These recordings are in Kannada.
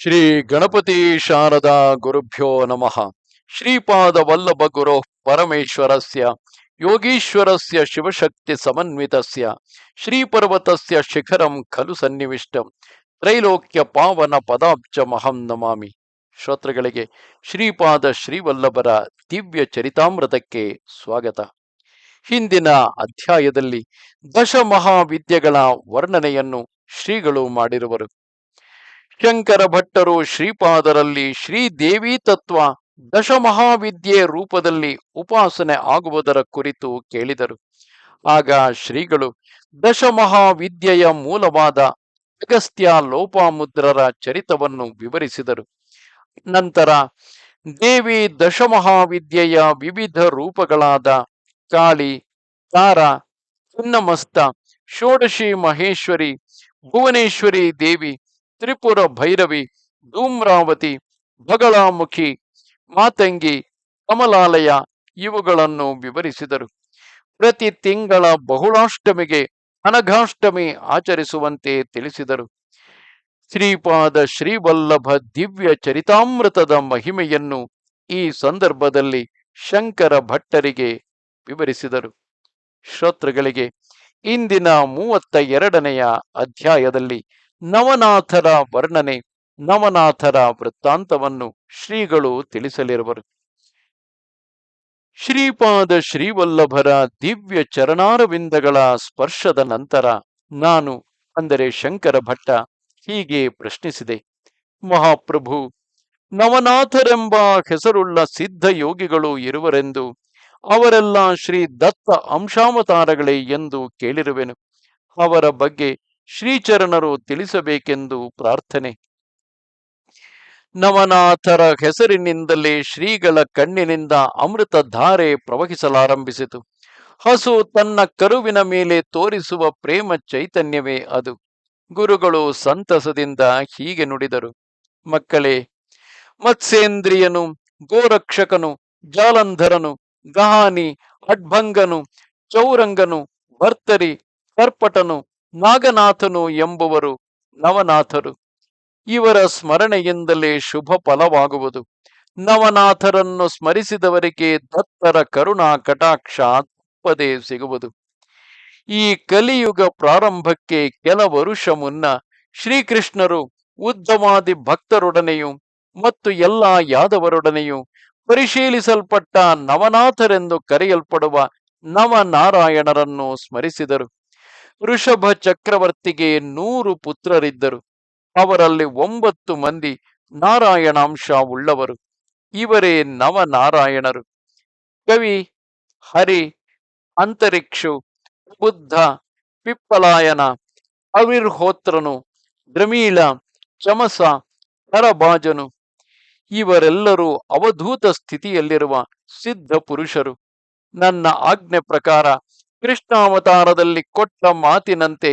ಶ್ರೀ ಗಣಪತಿ ಶಾರದಾ ಗುರುಭ್ಯೋ ನಮಃ. ಶ್ರೀಪಾದ ವಲ್ಲಭ ಗುರು ಪರಮೇಶ್ವರಸ್ಯ, ಯೋಗೀಶ್ವರಸ್ಯ ಶಿವಶಕ್ತಿ ಸಮನ್ವಿತಸ್ಯ, ಶ್ರೀಪರ್ವತಸ್ಯ ಶಿಖರಂ ಖಲು ಸನ್ನಿವಿಷ್ಟಂ, ತ್ರೈಲೋಕ್ಯ ಪಾವನ ಪದಾಬ್ಜ ಮಹಂ ನಮಾಮಿ. ಶ್ರೋತೃಗಳಿಗೆ ಶ್ರೀಪಾದ ಶ್ರೀವಲ್ಲಭರ ದಿವ್ಯ ಚರಿತಾಮೃತಕ್ಕೆ ಸ್ವಾಗತ. ಹಿಂದಿನ ಅಧ್ಯಾಯದಲ್ಲಿ ದಶಮಹಾವಿದ್ಯೆಗಳ ವರ್ಣನೆಯನ್ನು ಶ್ರೀಗಳು ಮಾಡಿರುವರು. ಶಂಕರ ಭಟ್ಟರು ಶ್ರೀಪಾದರಲ್ಲಿ ಶ್ರೀದೇವಿ ತತ್ವ ದಶಮಹಾವಿದ್ಯೆ ರೂಪದಲ್ಲಿ ಉಪಾಸನೆ ಆಗುವುದರ ಕುರಿತು ಕೇಳಿದರು. ಆಗ ಶ್ರೀಗಳು ದಶಮಹಾವಿದ್ಯೆಯ ಮೂಲವಾದ ಅಗಸ್ತ್ಯ ಲೋಪಾಮುದ್ರರ ಚರಿತವನ್ನು ವಿವರಿಸಿದರು. ನಂತರ ದೇವಿ ದಶಮಹಾವಿದ್ಯೆಯ ವಿವಿಧ ರೂಪಗಳಾದ ಕಾಳಿ, ತಾರ, ಚಿನ್ನಮಸ್ತ, ಷೋಡಶಿ ಮಹೇಶ್ವರಿ, ಭುವನೇಶ್ವರಿ ದೇವಿ ತ್ರಿಪುರ ಭೈರವಿ, ಧೂಮ್ರಾವತಿ ಬಗಳಾಮುಖಿ ಮಾತಂಗಿ, ಕಮಲಾಲಯ ಇವುಗಳನ್ನು ವಿವರಿಸಿದರು. ಪ್ರತಿ ತಿಂಗಳ ಬಹುಳಾಷ್ಟಮಿಗೆ ಅನಘಾಷ್ಟಮಿ ಆಚರಿಸುವಂತೆ ತಿಳಿಸಿದರು. ಶ್ರೀಪಾದ ಶ್ರೀವಲ್ಲಭ ದಿವ್ಯ ಚರಿತಾಮೃತದ ಮಹಿಮೆಯನ್ನು ಈ ಸಂದರ್ಭದಲ್ಲಿ ಶಂಕರ ಭಟ್ಟರಿಗೆ ವಿವರಿಸಿದರು. ಶ್ರೋತೃಗಳಿಗೆ, ಇಂದಿನ ಮೂವತ್ತ ಎರಡನೆಯ ಅಧ್ಯಾಯದಲ್ಲಿ ನವನಾಥರ ವರ್ಣನೆ, ನವನಾಥರ ವೃತ್ತಾಂತವನ್ನು ಶ್ರೀಗಳು ತಿಳಿಸಲಿರುವರು. ಶ್ರೀಪಾದ ಶ್ರೀವಲ್ಲಭರ ದಿವ್ಯ ಚರಣಾರವಿಂದಗಳ ಸ್ಪರ್ಶದ ನಂತರ ನಾನು ಅಂದರೆ ಶಂಕರ ಭಟ್ಟ ಹೀಗೆ ಪ್ರಶ್ನಿಸಿದೆ. ಮಹಾಪ್ರಭು, ನವನಾಥರೆಂಬ ಹೆಸರುಳ್ಳ ಸಿದ್ಧ ಯೋಗಿಗಳು ಇರುವರೆಂದು ಅವರೆಲ್ಲ ಶ್ರೀ ದತ್ತ ಅಂಶಾವತಾರಗಳೇ ಎಂದು ಕೇಳಿರುವೆನು. ಅವರ ಬಗ್ಗೆ ಶ್ರೀಚರಣರು ತಿಳಿಸಬೇಕೆಂದು ಪ್ರಾರ್ಥನೆ. ನವನಾಥರ ಹೆಸರಿನಿಂದಲೇ ಶ್ರೀಗಳ ಕಣ್ಣಿನಿಂದ ಅಮೃತ ಧಾರೆ ಪ್ರವಹಿಸಲಾರಂಭಿಸಿತು. ಹಸು ತನ್ನ ಕರುವಿನ ಮೇಲೆ ತೋರಿಸುವ ಪ್ರೇಮ ಚೈತನ್ಯವೇ ಅದು. ಗುರುಗಳು ಸಂತಸದಿಂದ ಹೀಗೆ ನುಡಿದರು. ಮಕ್ಕಳೇ ಮತ್ಸೇಂದ್ರಿಯನು ಗೋರಕ್ಷಕನು, ಜಾಲಂಧರನು, ಗಹಾನಿ, ಅಡ್ಭಂಗನು, ಚೌರಂಗನು ಭರ್ತರಿ ಕರ್ಪಟನು ನಾಗನಾಥನು ಎಂಬುವರು ನವನಾಥರು. ಇವರ ಸ್ಮರಣೆಯಿಂದಲೇ ಶುಭ ಫಲವಾಗುವುದು. ನವನಾಥರನ್ನು ಸ್ಮರಿಸಿದವರಿಗೆ ದತ್ತರ ಕರುಣಾ ಕಟಾಕ್ಷ ತಪ್ಪದೇ ಸಿಗುವುದು. ಈ ಕಲಿಯುಗ ಪ್ರಾರಂಭಕ್ಕೆ ಕೆಲ ವರುಷ ಮುನ್ನ ಶ್ರೀಕೃಷ್ಣರು ಉದ್ದಮಾದಿ ಭಕ್ತರೊಡನೆಯೂ ಮತ್ತು ಎಲ್ಲ ಯಾದವರೊಡನೆಯೂ ಪರಿಶೀಲಿಸಲ್ಪಟ್ಟ ನವನಾಥರೆಂದು ಕರೆಯಲ್ಪಡುವ ನವನಾರಾಯಣರನ್ನು ಸ್ಮರಿಸಿದರು. ಋಷಭ ಚಕ್ರವರ್ತಿಗೆ ನೂರು ಪುತ್ರರಿದ್ದರು. ಅವರಲ್ಲಿ ಒಂಬತ್ತು ಮಂದಿ ನಾರಾಯಣಾಂಶ ಉಳ್ಳವರು. ಇವರೇ ನವನಾರಾಯಣರು. ಕವಿ ಹರಿ, ಅಂತರಿಕ್ಷು, ಬುದ್ಧ ಪಿಪ್ಪಲಾಯನ ಅವಿರ್ಹೋತ್ರನು, ದ್ರಮೀಳ, ಚಮಸ ಕರಬಾಜನು ಇವರೆಲ್ಲರೂ ಅವಧೂತ ಸ್ಥಿತಿಯಲ್ಲಿರುವ ಸಿದ್ಧ ಪುರುಷರು. ನನ್ನ ಆಜ್ಞೆ ಪ್ರಕಾರ ಕೃಷ್ಣಾವತಾರದಲ್ಲಿ ಕೊಟ್ಟ ಮಾತಿನಂತೆ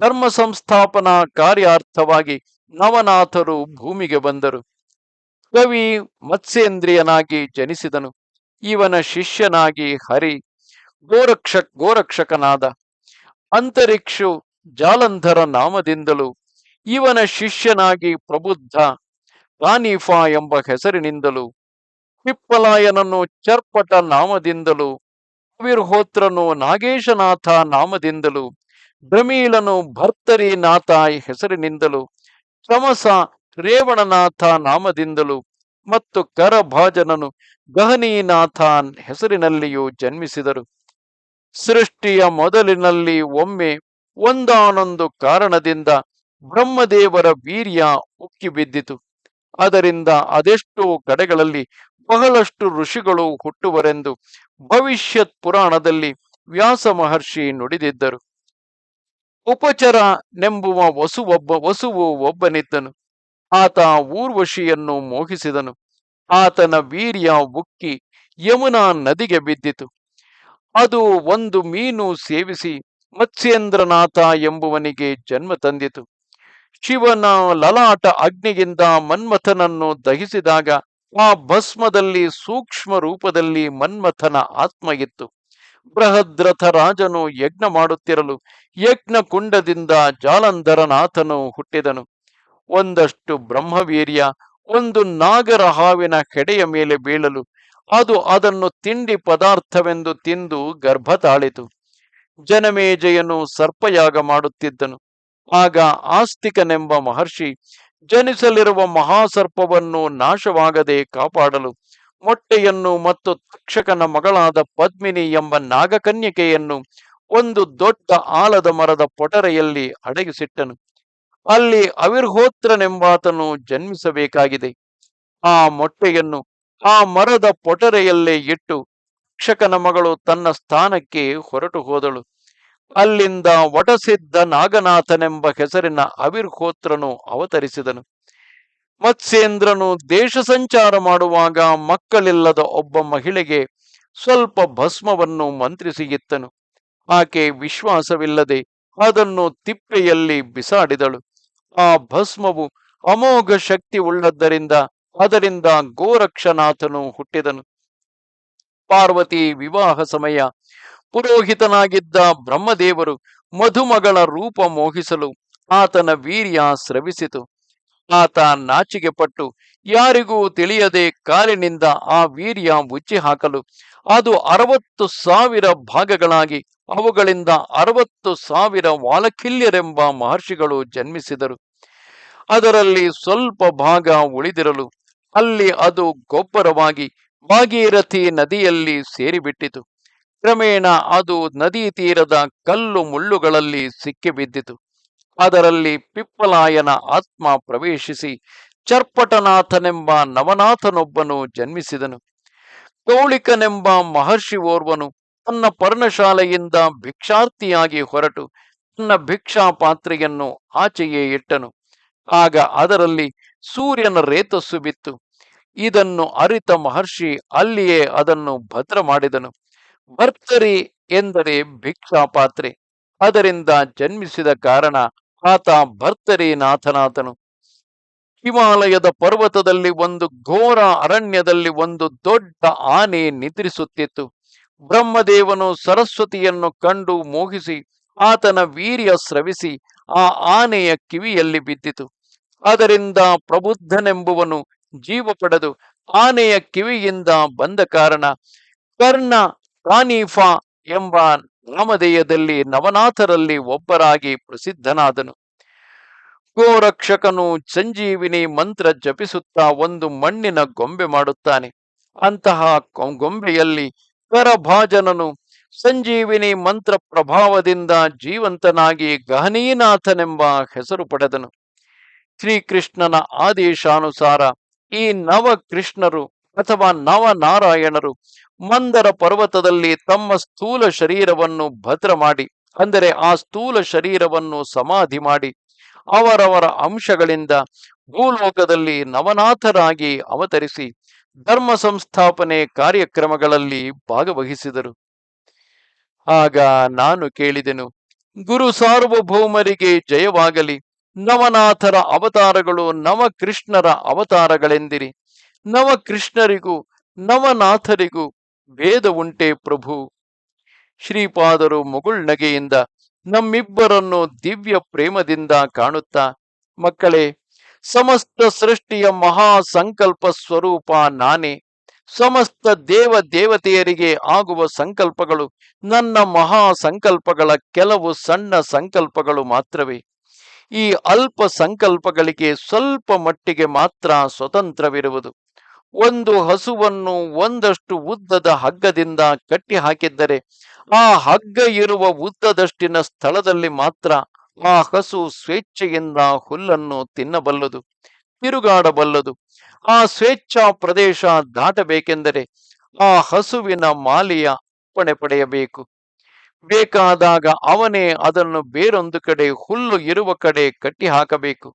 ಧರ್ಮ ಸಂಸ್ಥಾಪನಾ ಕಾರ್ಯಾರ್ಥವಾಗಿ ನವನಾಥರು ಭೂಮಿಗೆ ಬಂದರು. ಕವಿ ಮತ್ಸ್ಯೇಂದ್ರಿಯನಾಗಿ ಜನಿಸಿದನು. ಇವನ ಶಿಷ್ಯನಾಗಿ ಹರಿ, ಗೋರಕ್ಷ, ಗೋರಕ್ಷಕನಾದ ಅಂತರಿಕ್ಷು ಜಾಲಂಧರ ನಾಮದಿಂದಲೂ ಇವನ ಶಿಷ್ಯನಾಗಿ ಪ್ರಬುದ್ಧ ಕಾನೀಫಾ ಎಂಬ ಹೆಸರಿನಿಂದಲೂ ಪಿಪ್ಪಲಾಯನನ್ನು ಚರ್ಪಟ ನಾಮದಿಂದಲೂ ಅವಿರ್ಹೋತ್ರನು ನಾಗೇಶನಾಥ ನಾಮದಿಂದಲೂ ದ್ರಮೀಳನು ಭರ್ತರಿನಾಥ ಹೆಸರಿನಿಂದಲೂ, ಚಮಸ ರೇವಣನಾಥ ನಾಮದಿಂದಲೂ ಮತ್ತು ಕರಭಾಜನನು ಗಹನೀನಾಥ ಹೆಸರಿನಲ್ಲಿಯೂ ಜನ್ಮಿಸಿದರು. ಸೃಷ್ಟಿಯ ಮೊದಲಿನಲ್ಲಿ ಒಮ್ಮೆ ಒಂದಾನೊಂದು ಕಾರಣದಿಂದ ಬ್ರಹ್ಮದೇವರ ವೀರ್ಯ ಉಕ್ಕಿ ಬಿದ್ದಿತು ಅದರಿಂದ ಅದೆಷ್ಟೋ ಕಡೆಗಳಲ್ಲಿ ಬಹಳಷ್ಟು ಋಷಿಗಳು ಹುಟ್ಟುವರೆಂದು ಭವಿಷ್ಯತ್ ಪುರಾಣದಲ್ಲಿ ವ್ಯಾಸ ಮಹರ್ಷಿ ನುಡಿದಿದ್ದರು. ಉಪಚರ ನೆಂಬುವ ವಸುವೊಬ್ಬ, ವಸುವು ಒಬ್ಬನಿದ್ದನು. ಆತ ಊರ್ವಶಿಯನ್ನು ಮೋಹಿಸಿದನು. ಆತನ ವೀರ್ಯ ಉಕ್ಕಿ ಯಮುನಾ ನದಿಗೆ ಬಿದ್ದಿತು. ಅದು ಒಂದು ಮೀನು ಸೇವಿಸಿ ಮತ್ಸ್ಯೇಂದ್ರನಾಥ ಎಂಬುವನಿಗೆ ಜನ್ಮ ತಂದಿತು. ಶಿವನ ಲಲಾಟ ಅಗ್ನಿಯಿಂದ ಮನ್ಮಥನನ್ನು ದಹಿಸಿದಾಗ ಆ ಭಸ್ಮದಲ್ಲಿ ಸೂಕ್ಷ್ಮ ರೂಪದಲ್ಲಿ ಮನ್ಮಥನ ಆತ್ಮ ಇತ್ತು ಬೃಹದ್ರಥ ರಾಜನು ಯಜ್ಞ ಮಾಡುತ್ತಿರಲು ಯಜ್ಞ ಕುಂಡದಿಂದ ಜಾಲಂಧರನಾಥನು ಹುಟ್ಟಿದನು. ಒಂದಷ್ಟು ಬ್ರಹ್ಮವೀರ್ಯ, ಒಂದು ನಾಗರ ಹಾವಿನ ಹೆಡೆಯ ಮೇಲೆ ಬೀಳಲು ಅದು ಅದನ್ನು ತಿಂಡಿ ಪದಾರ್ಥವೆಂದು ತಿಂದು ಗರ್ಭ ತಾಳಿತು ಜನಮೇಜಯನು ಸರ್ಪಯಾಗ ಮಾಡುತ್ತಿದ್ದನು. ಆಗ ಆಸ್ತಿಕನೆಂಬ ಮಹರ್ಷಿ ಜನಿಸಲಿರುವ ಮಹಾಸರ್ಪವನ್ನು ನಾಶವಾಗದೆ ಕಾಪಾಡಲು ಮೊಟ್ಟೆಯನ್ನು ಮತ್ತು ತಕ್ಷಕನ ಮಗಳಾದ ಪದ್ಮಿನಿ ಎಂಬ ನಾಗಕನ್ಯಕೆಯನ್ನು ಒಂದು ದೊಡ್ಡ ಆಲದ ಮರದ ಪೊಟರೆಯಲ್ಲಿ ಅಡಗಿಸಿಟ್ಟನು. ಅಲ್ಲಿ ಅವಿರ್ಹೋತ್ರನೆಂಬಾತನು ಜನ್ಮಿಸಬೇಕಾಗಿದೆ. ಆ ಮೊಟ್ಟೆಯನ್ನು ಆ ಮರದ ಪೊಟರೆಯಲ್ಲೇ ಇಟ್ಟು ತಕ್ಷಕನ ಮಗಳು ತನ್ನ ಸ್ಥಾನಕ್ಕೆ ಹೊರಟು ಹೋದಳು. ಅಲ್ಲಿಂದ ವಟಸಿದ್ಧ ನಾಗನಾಥನೆಂಬ ಹೆಸರಿನ ಅವಿರ್ಹೋತ್ರನು ಅವತರಿಸಿದನು. ಮತ್ಸೇಂದ್ರನು ದೇಶ ಸಂಚಾರ ಮಾಡುವಾಗ ಮಕ್ಕಳಿಲ್ಲದ ಒಬ್ಬ ಮಹಿಳೆಗೆ ಸ್ವಲ್ಪ ಭಸ್ಮವನ್ನು ಮಂತ್ರಿಸಿಗಿತ್ತನು. ಆಕೆ ವಿಶ್ವಾಸವಿಲ್ಲದೆ ಅದನ್ನು ತಿಪ್ಪೆಯಲ್ಲಿ ಬಿಸಾಡಿದಳು. ಆ ಭಸ್ಮವು ಅಮೋಘ ಶಕ್ತಿ ಉಳ್ಳದ್ದರಿಂದ ಅದರಿಂದ ಗೋರಕ್ಷನಾಥನು ಹುಟ್ಟಿದನು. ಪಾರ್ವತಿ ವಿವಾಹ ಸಮಯ ಪುರೋಹಿತನಾಗಿದ್ದ ಬ್ರಹ್ಮದೇವರು ಮಧುಮಗಳ ರೂಪ ಮೋಹಿಸಲು ಆತನ ವೀರ್ಯ ಸ್ರವಿಸಿತು. ಆತ ನಾಚಿಗೆ ಪಟ್ಟು ಯಾರಿಗೂ ತಿಳಿಯದೆ ಕಾಲಿನಿಂದ ಆ ವೀರ್ಯ ಮುಚ್ಚಿ ಹಾಕಲು ಅದು ಅರವತ್ತು ಸಾವಿರ ಭಾಗಗಳಾಗಿ ಅವುಗಳಿಂದ ಅರವತ್ತು ಸಾವಿರ ವಾಲಕಿಲ್ಯರೆಂಬ ಮಹರ್ಷಿಗಳು ಜನ್ಮಿಸಿದರು. ಅದರಲ್ಲಿ ಸ್ವಲ್ಪ ಭಾಗ ಉಳಿದಿರಲು ಅಲ್ಲಿ ಅದು ಗೊಬ್ಬರವಾಗಿ ಭಾಗೀರಥಿ ನದಿಯಲ್ಲಿ ಸೇರಿಬಿಟ್ಟಿತು. ಕ್ರಮೇಣ ಅದು ನದಿ ತೀರದ ಕಲ್ಲು ಮುಳ್ಳುಗಳಲ್ಲಿ ಸಿಕ್ಕಿಬಿದ್ದಿತು ಅದರಲ್ಲಿ ಪಿಪ್ಪಲಾಯನ ಆತ್ಮ ಪ್ರವೇಶಿಸಿ ಚರ್ಪಟನಾಥನೆಂಬ ನವನಾಥನೊಬ್ಬನು ಜನ್ಮಿಸಿದನು. ಕೌಳಿಕನೆಂಬ ಮಹರ್ಷಿ ಓರ್ವನು ತನ್ನ ಪರ್ಣಶಾಲೆಯಿಂದ ಭಿಕ್ಷಾರ್ಥಿಯಾಗಿ ಹೊರಟು ತನ್ನ ಭಿಕ್ಷಾ ಪಾತ್ರೆಯನ್ನು ಆಚೆಯೇ ಇಟ್ಟನು. ಆಗ ಅದರಲ್ಲಿ ಸೂರ್ಯನ ರೇತಸ್ಸು ಬಿತ್ತು. ಇದನ್ನು ಅರಿತ ಮಹರ್ಷಿ ಅಲ್ಲಿಯೇ ಅದನ್ನು ಭದ್ರ ಮಾಡಿದನು. ಭರ್ತರಿ ಎಂದರೆ ಭಿಕ್ಷಾ ಪಾತ್ರೆ ಅದರಿಂದ ಜನ್ಮಿಸಿದ ಕಾರಣ ಆತ ಭರ್ತರಿ ನಾಥನಾಥನು ಹಿಮಾಲಯದ ಪರ್ವತದಲ್ಲಿ ಒಂದು ಘೋರ ಅರಣ್ಯದಲ್ಲಿ ಒಂದು ದೊಡ್ಡ ಆನೆ ನಿದ್ರಿಸುತ್ತಿತ್ತು. ಬ್ರಹ್ಮದೇವನು ಸರಸ್ವತಿಯನ್ನು ಕಂಡು ಮೋಹಿಸಿ ಆತನ ವೀರ್ಯ ಸ್ರವಿಸಿ ಆ ಆನೆಯ ಕಿವಿಯಲ್ಲಿ ಬಿದ್ದಿತು. ಅದರಿಂದ ಪ್ರಬುದ್ಧನೆಂಬುವನು ಜೀವ ಪಡೆದು ಆನೆಯ ಕಿವಿಯಿಂದ ಬಂದ ಕಾರಣ ಕರ್ಣ ಕಾನೀಫಾ ಎಂಬ ನಾಮಧೇಯದಲ್ಲಿ ನವನಾಥರಲ್ಲಿ ಒಬ್ಬರಾಗಿ ಪ್ರಸಿದ್ಧನಾದನು. ಗೋರಕ್ಷಕನು ಸಂಜೀವಿನಿ ಮಂತ್ರ ಜಪಿಸುತ್ತಾ ಒಂದು ಮಣ್ಣಿನ ಗೊಂಬೆ ಮಾಡುತ್ತಾನೆ. ಅಂತಹ ಗೊಂಬೆಯಲ್ಲಿ ಕರಭಾಜನನು ಸಂಜೀವಿನಿ ಮಂತ್ರ ಪ್ರಭಾವದಿಂದ ಜೀವಂತನಾಗಿ ಗಹನೀನಾಥನೆಂಬ ಹೆಸರು ಪಡೆದನು. ಶ್ರೀಕೃಷ್ಣನ ಆದೇಶಾನುಸಾರ ಈ ನವ ಕೃಷ್ಣರು ಅಥವಾ ನವನಾರಾಯಣರು ಮಂದರ ಪರ್ವತದಲ್ಲಿ ತಮ್ಮ ಸ್ಥೂಲ ಶರೀರವನ್ನು ಭದ್ರ ಮಾಡಿ ಅಂದರೆ ಆ ಸ್ಥೂಲ ಶರೀರವನ್ನು ಸಮಾಧಿ ಮಾಡಿ, ಅವರವರ ಅಂಶಗಳಿಂದ ಭೂಲೋಕದಲ್ಲಿ ನವನಾಥರಾಗಿ ಅವತರಿಸಿ, ಧರ್ಮ ಸಂಸ್ಥಾಪನೆ ಕಾರ್ಯಕ್ರಮಗಳಲ್ಲಿ ಭಾಗವಹಿಸಿದರು. ಆಗ ನಾನು ಕೇಳಿದೆನು, ಗುರು ಸಾರ್ವಭೌಮರಿಗೆ ಜಯವಾಗಲಿ, ನವನಾಥರ ಅವತಾರಗಳು ನವಕೃಷ್ಣರ ಅವತಾರಗಳೆಂದಿರಿ, ನವಕೃಷ್ಣರಿಗೂ, ನವನಾಥರಿಗೂ ಭೇದ ಉಂಟೆ ಪ್ರಭು. ಶ್ರೀಪಾದರು ಮುಗುಳ್ನಗೆಯಿಂದ ನಮ್ಮಿಬ್ಬರನ್ನು ದಿವ್ಯ ಪ್ರೇಮದಿಂದ ಕಾಣುತ್ತಾ. ಮಕ್ಕಳೇ, ಸಮಸ್ತ ಸೃಷ್ಟಿಯ ಮಹಾ ಸಂಕಲ್ಪ ಸ್ವರೂಪ ನಾನೇ. ಸಮಸ್ತ ದೇವ ದೇವತೆಯರಿಗೆ ಆಗುವ ಸಂಕಲ್ಪಗಳು ನನ್ನ ಮಹಾ ಸಂಕಲ್ಪಗಳ ಕೆಲವು ಸಣ್ಣ ಸಂಕಲ್ಪಗಳು ಮಾತ್ರವೇ. ಈ ಅಲ್ಪ ಸಂಕಲ್ಪಗಳಿಗೆ ಸ್ವಲ್ಪ ಮಟ್ಟಿಗೆ ಮಾತ್ರ ಸ್ವತಂತ್ರವಿರುವುದು. ಒಂದು ಹಸುವನ್ನು ಒಂದಷ್ಟು ಉದ್ದದ ಹಗ್ಗದಿಂದ ಕಟ್ಟಿ ಹಾಕಿದ್ದರೆ ಆ ಹಗ್ಗ ಇರುವ ಉದ್ದದಷ್ಟಿನ ಸ್ಥಳದಲ್ಲಿ ಮಾತ್ರ ಆ ಹಸು ಸ್ವೇಚ್ಛೆಯಿಂದ ಹುಲ್ಲನ್ನು ತಿನ್ನಬಲ್ಲದು, ತಿರುಗಾಡಬಲ್ಲದು. ಆ ಸ್ವೇಚ್ಛಾ ಪ್ರದೇಶ ದಾಟಬೇಕೆಂದರೆ ಆ ಹಸುವಿನ ಮಾಲಿಯ ಅಪ್ಪಣೆ ಪಡೆಯಬೇಕು. ಬೇಕಾದಾಗ ಅವನೇ ಅದನ್ನು ಬೇರೊಂದು ಕಡೆ ಹುಲ್ಲು ಇರುವ ಕಡೆ ಕಟ್ಟಿ ಹಾಕಬೇಕು.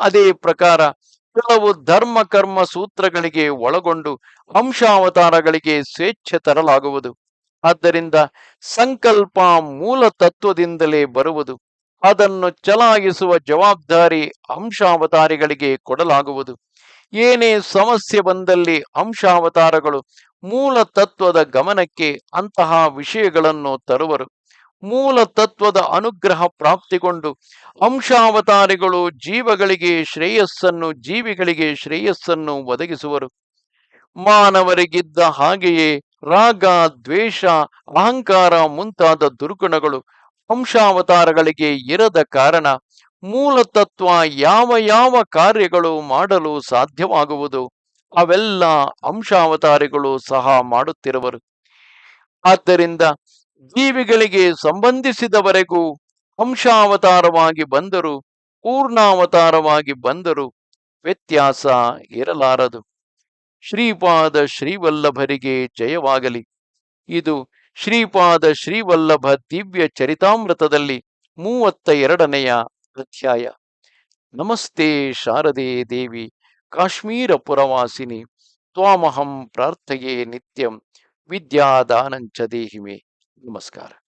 ಅದೇ ಪ್ರಕಾರ ಕೆಲವು ಧರ್ಮ, ಕರ್ಮ ಸೂತ್ರಗಳಿಗೆ ಒಳಗೊಂಡು ಅಂಶಾವತಾರಗಳಿಗೆ ಸ್ವೇಚ್ಛೆ ತರಲಾಗುವುದು. ಆದ್ದರಿಂದ ಸಂಕಲ್ಪ ಮೂಲ ತತ್ವದಿಂದಲೇ ಬರುವುದು. ಅದನ್ನು ಚಲಾಯಿಸುವ ಜವಾಬ್ದಾರಿ ಅಂಶಾವತಾರಿಗಳಿಗೆ ಕೊಡಲಾಗುವುದು. ಏನೇ ಸಮಸ್ಯೆ ಬಂದಲ್ಲಿ ಅಂಶಾವತಾರಗಳು ಮೂಲ ತತ್ವದ ಗಮನಕ್ಕೆ ಅಂತಹ ವಿಷಯಗಳನ್ನು ತರುವರು. ಮೂಲ ತತ್ವದ ಅನುಗ್ರಹ ಪ್ರಾಪ್ತಿಗೊಂಡು ಅಂಶಾವತಾರಿಗಳು ಜೀವಗಳಿಗೆ ಶ್ರೇಯಸ್ಸನ್ನು, ಜೀವಿಗಳಿಗೆ ಶ್ರೇಯಸ್ಸನ್ನು ಒದಗಿಸುವರು. ಮಾನವರಿಗಿದ್ದ ಹಾಗೆಯೇ ರಾಗ, ದ್ವೇಷ, ಅಹಂಕಾರ ಮುಂತಾದ ದುರ್ಗುಣಗಳು ಅಂಶಾವತಾರಗಳಿಗೆ ಇರದ ಕಾರಣ ಮೂಲ ತತ್ವ ಯಾವ ಯಾವ ಕಾರ್ಯಗಳು ಮಾಡಲು ಸಾಧ್ಯವಾಗುವುದು ಅವೆಲ್ಲ ಅಂಶಾವತಾರಿಗಳು ಸಹ ಮಾಡುತ್ತಿರುವರು. ಆದ್ದರಿಂದ ಜೀವಿಗಳಿಗೆ ಸಂಬಂಧಿಸಿದವರೆಗೂ ಅಂಶಾವತಾರವಾಗಿ ಬಂದರು, ಪೂರ್ಣಾವತಾರವಾಗಿ ಬಂದರು, ವ್ಯತ್ಯಾಸ ಇರಲಾರದು. ಶ್ರೀಪಾದ ಶ್ರೀವಲ್ಲಭರಿಗೆ ಜಯವಾಗಲಿ. ಇದು ಶ್ರೀಪಾದ ಶ್ರೀವಲ್ಲಭ ದಿವ್ಯ ಚರಿತಾಮೃತದಲ್ಲಿ ಮೂವತ್ತ ಎರಡನೆಯ ಅಧ್ಯಾಯ. ನಮಸ್ತೆ ಶಾರದೆ ದೇವಿ, ಕಾಶ್ಮೀರ ಪುರವಾಸಿನಿ, ತ್ವಾಮಹಂ ಪ್ರಾರ್ಥೆಯೇ ನಿತ್ಯಂ, ವಿದ್ಯಾದಾನಂಚ ದೇಹಿಮೆ. Namaskar.